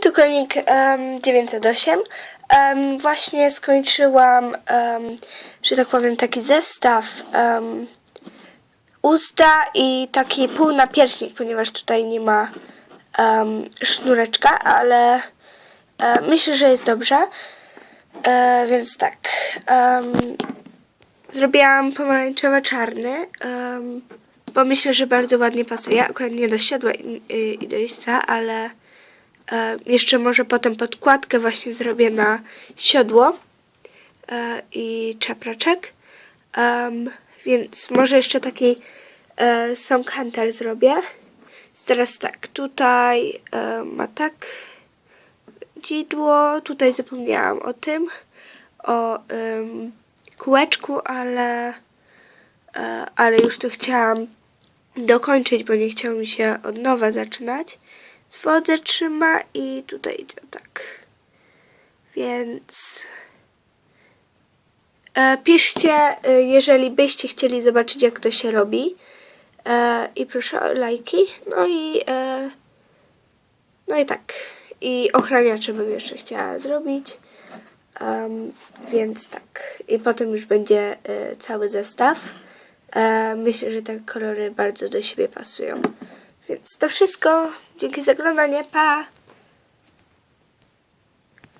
tu konik em, 908. Em, właśnie skończyłam, em, że tak powiem, taki zestaw em, usta i taki półnapierśnik, ponieważ tutaj nie ma em, sznureczka, ale e, myślę, że jest dobrze. E, więc tak. em, zrobiłam pomarańczowo-czarny, em, bo myślę, że bardzo ładnie pasuje. Akurat nie do siodła i, i, i do jeźdźca, ale e, jeszcze może potem podkładkę właśnie zrobię na siodło e, i czapraczek. Em, więc może jeszcze taki e, song hunter zrobię. Teraz tak, tutaj e, ma tak dzidło, tutaj zapomniałam o tym, o em, kółeczku, ale, e, ale już to chciałam dokończyć, bo nie chciało mi się od nowa zaczynać. Wodę trzyma i tutaj idzie tak. Więc e, piszcie, e, jeżeli byście chcieli zobaczyć, jak to się robi. E, I proszę o lajki. No i e, no i tak. I ochraniacze bym jeszcze chciała zrobić. Em, więc tak. I potem już będzie e, cały zestaw. E, myślę, że te kolory bardzo do siebie pasują. Więc to wszystko. Dzięki za oglądanie. Pa!